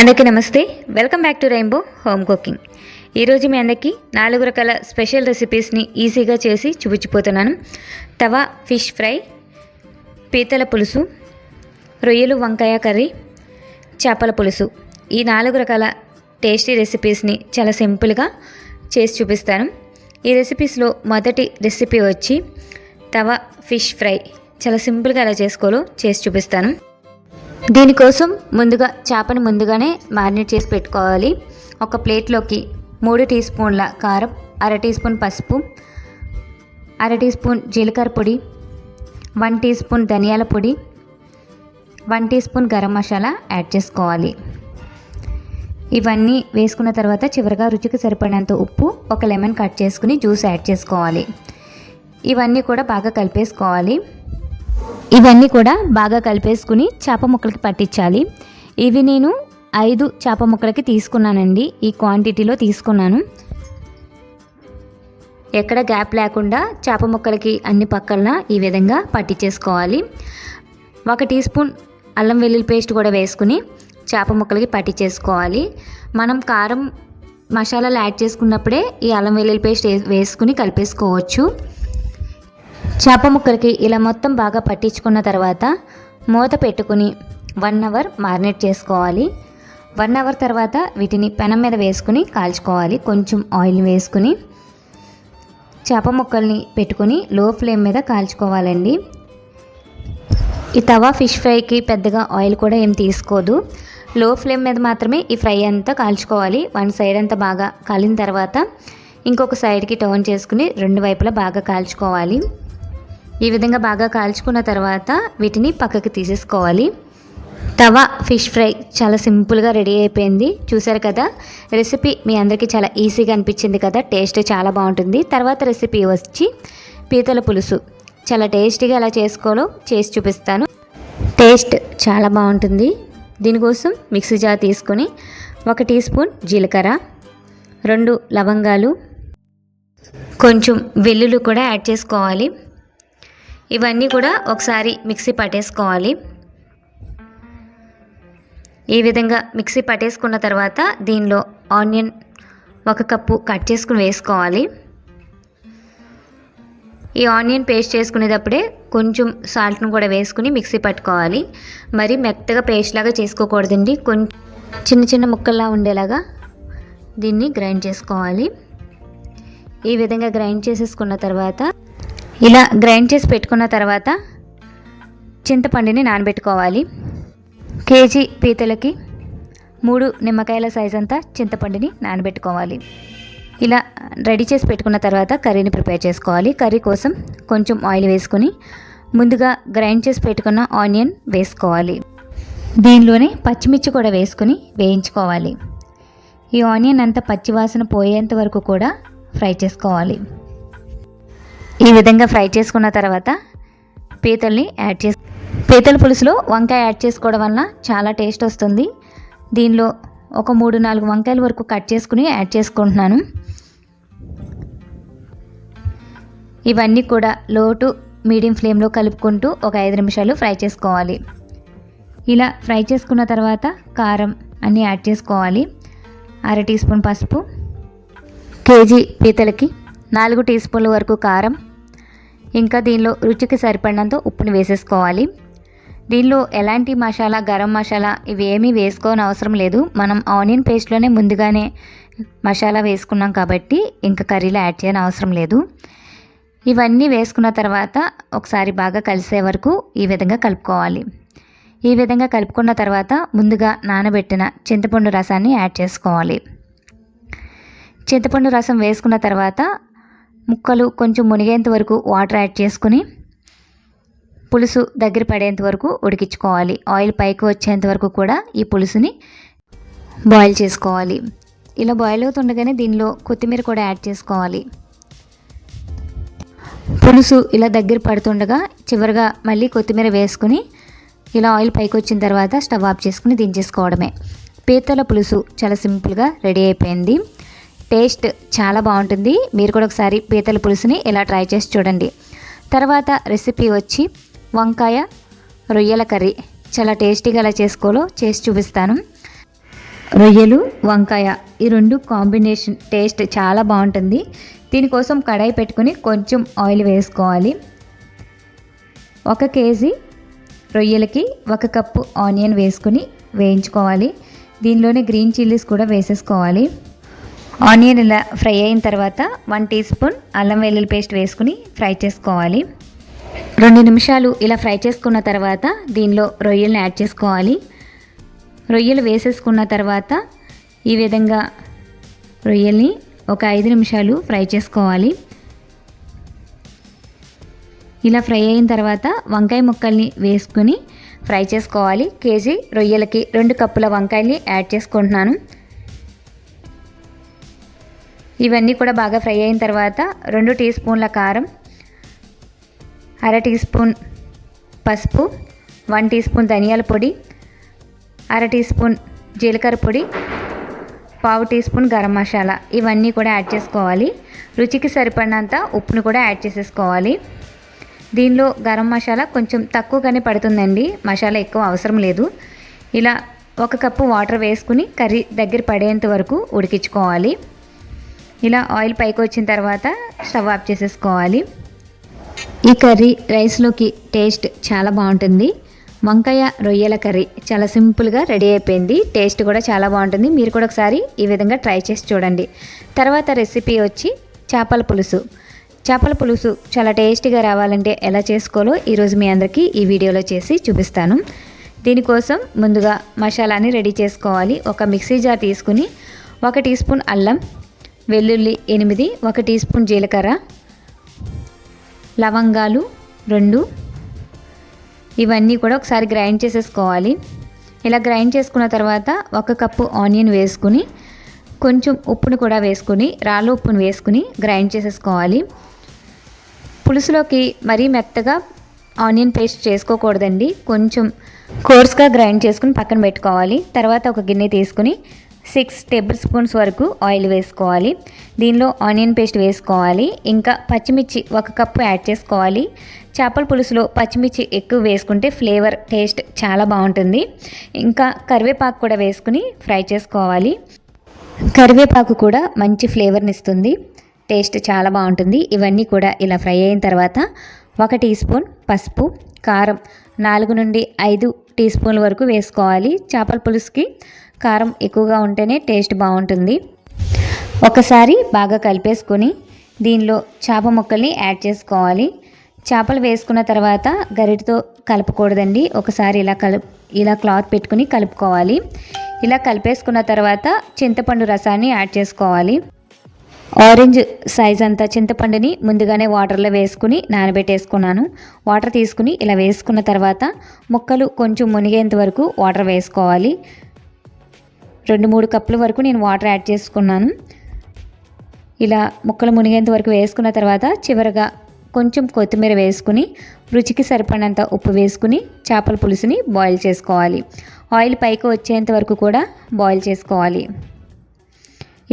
అందరికీ నమస్తే. Welcome back to rainbow home cooking ఈరోజు మీ అందరికీ నాలుగు రకాల స్పెషల్ రెసిపీస్ని ఈజీగా చేసి చూపించిపోతున్నాను. తవా ఫిష్ ఫ్రై పీతల పులుసు రొయ్యలు వంకాయ కర్రీ చేపల పులుసు. ఈ నాలుగు రకాల టేస్టీ రెసిపీస్ని చాలా సింపుల్గా చేసి చూపిస్తాను. ఈ రెసిపీస్లో మొదటి రెసిపీ వచ్చి తవా ఫిష్ ఫ్రై. చాలా సింపుల్గా ఎలా చేసుకోవాలో చేసి చూపిస్తాను. దీనికోసం ముందుగా చేపని ముందుగానే మ్యారినేట్ చేసి పెట్టుకోవాలి. ఒక ప్లేట్లోకి మూడు టీ స్పూన్ల కారం అర టీ స్పూన్ పసుపు అర టీ స్పూన్ జీలకర్ర పొడి వన్ టీ స్పూన్ ధనియాల పొడి one teaspoon garam masala add చేసుకోవాలి. ఇవన్నీ వేసుకున్న తర్వాత చివరిగా రుచికి సరిపడినంత ఉప్పు ఒక లెమన్ కట్ చేసుకుని జ్యూస్ యాడ్ చేసుకోవాలి. ఇవన్నీ కూడా బాగా కలిపేసుకోవాలి. ఇవన్నీ కూడా బాగా కలిపేసుకుని చేప ముక్కలకి పట్టించాలి. ఇవి నేను ఐదు చేప ముక్కలకి తీసుకున్నానండి. ఈ క్వాంటిటీలో తీసుకున్నాను. ఎక్కడ గ్యాప్ లేకుండా చేప ముక్కలకి అన్ని పక్కలన ఈ విధంగా పట్టించేసుకోవాలి. ఒక టీ స్పూన్ అల్లం వెల్లుల్లి పేస్ట్ కూడా వేసుకుని చేప ముక్కలకి పట్టించేసుకోవాలి. మనం కారం మసాలాలు యాడ్ చేసుకున్నప్పుడే ఈ అల్లం వెల్లుల్లి పేస్ట్ వేసుకుని కలిపేసుకోవచ్చు. చేప ముక్కలకి ఇలా మొత్తం బాగా పట్టించుకున్న తర్వాత మూత పెట్టుకుని వన్ అవర్ మారినేట్ చేసుకోవాలి. వన్ అవర్ తర్వాత వీటిని పెనం మీద వేసుకుని కాల్చుకోవాలి. కొంచెం ఆయిల్ వేసుకుని చేప ముక్కల్ని పెట్టుకుని లో ఫ్లేమ్ మీద కాల్చుకోవాలండి. ఈ తవా ఫిష్ ఫ్రైకి పెద్దగా ఆయిల్ కూడా ఏం తీసుకోదు. లో ఫ్లేమ్ మీద మాత్రమే ఈ ఫ్రై అంతా కాల్చుకోవాలి. వన్ సైడ్ అంతా బాగా కాలిన తర్వాత ఇంకొక సైడ్కి టర్న్ చేసుకుని రెండు వైపులా బాగా కాల్చుకోవాలి. ఈ విధంగా బాగా కాల్చుకున్న తర్వాత వీటిని పక్కకి తీసేసుకోవాలి. తవా ఫిష్ ఫ్రై చాలా సింపుల్గా రెడీ అయిపోయింది. చూసారు కదా? రెసిపీ మీ అందరికీ చాలా ఈజీగా అనిపించింది కదా? టేస్ట్ చాలా బాగుంటుంది. తర్వాత రెసిపీ వచ్చి పీతల పులుసు. చాలా టేస్టీగా ఎలా చేసుకోవాలో చేసి చూపిస్తాను. టేస్ట్ చాలా బాగుంటుంది. దీనికోసం మిక్సీ జార్ తీసుకొని ఒక టీ స్పూన్ జీలకర్ర రెండు లవంగాలు కొంచెం వెల్లుల్లి కూడా యాడ్ చేసుకోవాలి. ఇవన్నీ కూడా ఒకసారి మిక్సీ పట్టేసుకోవాలి. ఈ విధంగా మిక్సీ పట్టేసుకున్న తర్వాత దీనిలో ఆనియన్ ఒక కప్పు కట్ చేసుకుని వేసుకోవాలి. ఈ ఆనియన్ పేస్ట్ చేసుకునేటప్పుడే కొంచెం సాల్ట్ను కూడా వేసుకుని మిక్సీ పట్టుకోవాలి. మరి మెత్తగా పేస్ట్ లాగా చేసుకోకూడదండి. కొంచెం చిన్న చిన్న ముక్కల్లా ఉండేలాగా దీన్ని గ్రైండ్ చేసుకోవాలి. ఈ విధంగా గ్రైండ్ చేసేసుకున్న తర్వాత ఇలా గ్రైండ్ చేసి పెట్టుకున్న తర్వాత చింతపండుని నానబెట్టుకోవాలి. కేజీ పీతలకి మూడు నిమ్మకాయల సైజ్ అంతా చింతపండుని నానబెట్టుకోవాలి. ఇలా రెడీ చేసి పెట్టుకున్న తర్వాత కర్రీని ప్రిపేర్ చేసుకోవాలి. కర్రీ కోసం కొంచెం ఆయిల్ వేసుకొని ముందుగా గ్రైండ్ చేసి పెట్టుకున్న ఆనియన్ వేసుకోవాలి. దీనిలోనే పచ్చిమిర్చి కూడా వేసుకుని వేయించుకోవాలి. ఈ ఆనియన్ అంతా పచ్చివాసన పోయేంత వరకు కూడా ఫ్రై చేసుకోవాలి. ఈ విధంగా ఫ్రై చేసుకున్న తర్వాత పీతల్ని యాడ్ చేసి పీతల పులుసులో వంకాయ యాడ్ చేసుకోవడం వలన చాలా టేస్ట్ వస్తుంది. దీనిలో ఒక మూడు నాలుగు వంకాయల వరకు కట్ చేసుకుని యాడ్ చేసుకుంటున్నాను. ఇవన్నీ కూడా లో టు మీడియం ఫ్లేమ్లో కలుపుకుంటూ ఒక ఐదు నిమిషాలు ఫ్రై చేసుకోవాలి. ఇలా ఫ్రై చేసుకున్న తర్వాత కారం అన్నీ యాడ్ చేసుకోవాలి. అర టీ స్పూన్ పసుపు కేజీ పీతలకి నాలుగు టీ స్పూన్ల వరకు కారం ఇంకా దీనిలో రుచికి సరిపడినంత ఉప్పుని వేసేసుకోవాలి. దీనిలో ఎలాంటి మసాలా గరం మసాలా ఇవి ఏమీ వేసుకోని అవసరం లేదు. మనం ఆనియన్ పేస్ట్లోనే ముందుగానే మసాలా వేసుకున్నాం కాబట్టి ఇంకా కర్రీలో యాడ్ చేయని అవసరం లేదు. ఇవన్నీ వేసుకున్న తర్వాత ఒకసారి బాగా కలిసే వరకు ఈ విధంగా కలుపుకోవాలి. ఈ విధంగా కలుపుకున్న తర్వాత ముందుగా నానబెట్టిన చింతపండు రసాన్ని యాడ్ చేసుకోవాలి. చింతపండు రసం వేసుకున్న తర్వాత ముక్కలు కొంచెం మునిగేంత వరకు వాటర్ యాడ్ చేసుకుని పులుసు దగ్గర పడేంత వరకు ఉడికించుకోవాలి. ఆయిల్ పైకి వచ్చేంత వరకు కూడా ఈ పులుసుని బాయిల్ చేసుకోవాలి. ఇలా బాయిల్ అవుతుండగానే దీనిలో కొత్తిమీర కూడా యాడ్ చేసుకోవాలి. పులుసు ఇలా దగ్గర పడుతుండగా చివరిగా మళ్ళీ కొత్తిమీర వేసుకుని ఇలా ఆయిల్ పైకి వచ్చిన తర్వాత స్టవ్ ఆఫ్ చేసుకుని దించేసుకోవడమే. పీతల పులుసు చాలా సింపుల్గా రెడీ అయిపోయింది. టేస్ట్ చాలా బాగుంటుంది. మీరు కూడా ఒకసారి పీతల పులుసుని ఇలా ట్రై చేసి చూడండి. తర్వాత రెసిపీ వచ్చి వంకాయ రొయ్యల కర్రీ. చాలా టేస్టీగా ఎలా చేసుకోవాలో చేసి చూపిస్తాను. రొయ్యలు వంకాయ ఈ రెండు కాంబినేషన్ టేస్ట్ చాలా బాగుంటుంది. దీనికోసం కడాయి పెట్టుకుని కొంచెం ఆయిల్ వేసుకోవాలి. ఒక కేజీ రొయ్యలకి ఒక కప్పు ఆనియన్ వేసుకుని వేయించుకోవాలి. దీనిలోనే గ్రీన్ చిల్లీస్ కూడా వేసేసుకోవాలి. ఆనియన్ ఇలా ఫ్రై అయిన తర్వాత వన్ టీ స్పూన్ అల్లం వెల్లుల్లి పేస్ట్ వేసుకుని ఫ్రై చేసుకోవాలి. రెండు నిమిషాలు ఇలా ఫ్రై చేసుకున్న తర్వాత దీనిలో రొయ్యల్ని యాడ్ చేసుకోవాలి. రొయ్యలు వేసేసుకున్న తర్వాత ఈ విధంగా రొయ్యల్ని ఒక ఐదు నిమిషాలు ఫ్రై చేసుకోవాలి. ఇలా ఫ్రై అయిన తర్వాత వంకాయ ముక్కల్ని వేసుకుని ఫ్రై చేసుకోవాలి. కేజీ రొయ్యలకి రెండు కప్పుల వంకాయల్ని యాడ్ చేసుకుంటున్నాను. ఇవన్నీ కూడా బాగా ఫ్రై అయిన తర్వాత రెండు టీ స్పూన్ల కారం అర టీ స్పూన్ పసుపు వన్ టీ స్పూన్ ధనియాల పొడి అర టీ స్పూన్ జీలకర్ర పొడి పావు టీ స్పూన్ గరం మసాలా. ఇవన్నీ కూడా యాడ్ చేసుకోవాలి. రుచికి సరిపడినంత ఉప్పును కూడా యాడ్ చేసేసుకోవాలి. దీనిలో గరం మసాలా కొంచెం తక్కువగానే పడుతుందండి. మసాలా ఎక్కువ అవసరం లేదు. ఇలా ఒక కప్పు వాటర్ వేసుకుని కర్రీ దగ్గర పడేంత వరకు ఉడికించుకోవాలి. ఇలా ఆయిల్ పైకి వచ్చిన తర్వాత స్టవ్ ఆఫ్ చేసేసుకోవాలి. ఈ కర్రీ రైస్లోకి టేస్ట్ చాలా బాగుంటుంది. వంకాయ రొయ్యల కర్రీ చాలా సింపుల్గా రెడీ అయిపోయింది. టేస్ట్ కూడా చాలా బాగుంటుంది. మీరు కూడా ఒకసారి ఈ విధంగా ట్రై చేసి చూడండి. తర్వాత రెసిపీ వచ్చి చేపల పులుసు. చేపల పులుసు చాలా టేస్టీగా రావాలంటే ఎలా చేసుకోవాలో ఈరోజు మీ అందరికీ ఈ వీడియోలో చేసి చూపిస్తాను. దీనికోసం ముందుగా మసాలాని రెడీ చేసుకోవాలి. ఒక మిక్సీ జార్ తీసుకుని ఒక టీ స్పూన్ అల్లం వెల్లుల్లి ఎనిమిది ఒక టీ స్పూన్ జీలకర్ర లవంగాలు రెండు. ఇవన్నీ కూడా ఒకసారి గ్రైండ్ చేసేసుకోవాలి. ఇలా గ్రైండ్ చేసుకున్న తర్వాత ఒక కప్పు ఆనియన్ వేసుకుని కొంచెం ఉప్పును కూడా వేసుకుని రాళ్ళు ఉప్పును వేసుకుని గ్రైండ్ చేసేసుకోవాలి. పులుసులోకి మరీ మెత్తగా ఆనియన్ పేస్ట్ చేసుకోకూడదండి. కొంచెం కోర్స్గా గ్రైండ్ చేసుకుని పక్కన పెట్టుకోవాలి. తర్వాత ఒక గిన్నె తీసుకుని సిక్స్ టేబుల్ స్పూన్స్ వరకు ఆయిల్ వేసుకోవాలి. దీనిలో ఆనియన్ పేస్ట్ వేసుకోవాలి. ఇంకా పచ్చిమిర్చి ఒక కప్పు యాడ్ చేసుకోవాలి. చేపల పులుసులో పచ్చిమిర్చి ఎక్కువ వేసుకుంటే ఫ్లేవర్ టేస్ట్ చాలా బాగుంటుంది. ఇంకా కరివేపాకు కూడా వేసుకుని ఫ్రై చేసుకోవాలి. కరివేపాకు కూడా మంచి ఫ్లేవర్ని ఇస్తుంది. టేస్ట్ చాలా బాగుంటుంది. ఇవన్నీ కూడా ఇలా ఫ్రై అయిన తర్వాత ఒక టీ స్పూన్ పసుపు కారం నాలుగు నుండి ఐదు టీ స్పూన్ల వరకు వేసుకోవాలి. చేపల పులుసుకి కారం ఎక్కువగా ఉంటేనే టేస్ట్ బాగుంటుంది. ఒకసారి బాగా కలిపేసుకొని దీనిలో చేప ముక్కల్ని యాడ్ చేసుకోవాలి. చేపలు వేసుకున్న తర్వాత గరిటతో కలపకూడదండి. ఒకసారి ఇలా కలు ఇలా క్లాత్ పెట్టుకుని కలుపుకోవాలి. ఇలా కలిపేసుకున్న తర్వాత చింతపండు రసాన్ని యాడ్ చేసుకోవాలి. ఆరెంజ్ సైజ్ అంతా చింతపండుని ముందుగానే వాటర్లో వేసుకుని నానబెట్టేసుకున్నాను. వాటర్ తీసుకుని ఇలా వేసుకున్న తర్వాత ముక్కలు కొంచెం మునిగేంత వరకు వాటర్ వేసుకోవాలి. రెండు మూడు కప్పుల వరకు నేను వాటర్ యాడ్ చేసుకున్నాను. ఇలా ముక్కలు మునిగేంత వరకు వేసుకున్న తర్వాత చివరగా కొంచెం కొత్తిమీర వేసుకుని రుచికి సరిపడినంత ఉప్పు వేసుకుని చేపల పులుసుని బాయిల్ చేసుకోవాలి. ఆయిల్ పైకి వచ్చేంత వరకు కూడా బాయిల్ చేసుకోవాలి.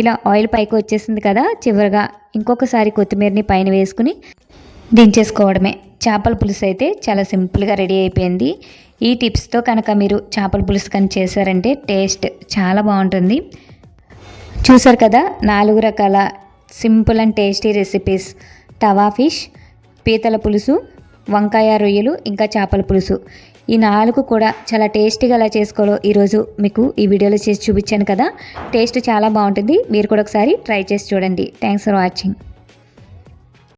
ఇలా ఆయిల్ పైకి వచ్చేసింది కదా చివరిగా ఇంకొకసారి కొత్తిమీరని పైన వేసుకుని దించేసుకోవడమే. చేపల పులుసు అయితే చాలా సింపుల్గా రెడీ అయిపోయింది. ఈ టిప్స్తో కనుక మీరు చేపల పులుసు కానీ చేశారంటే టేస్ట్ చాలా బాగుంటుంది. చూసారు కదా నాలుగు రకాల simple and tasty recipes. Tawa fish పీతల పులుసు వంకాయ రొయ్యలు ఇంకా చేపల పులుసు. ఈ నాలుగు కూడా చాలా టేస్టీగా ఎలా చేసుకోవాలో ఈరోజు మీకు ఈ వీడియోలో చేసి చూపించాను కదా. టేస్ట్ చాలా బాగుంటుంది. మీరు కూడా ఒకసారి ట్రై చేసి చూడండి. Thanks for watching.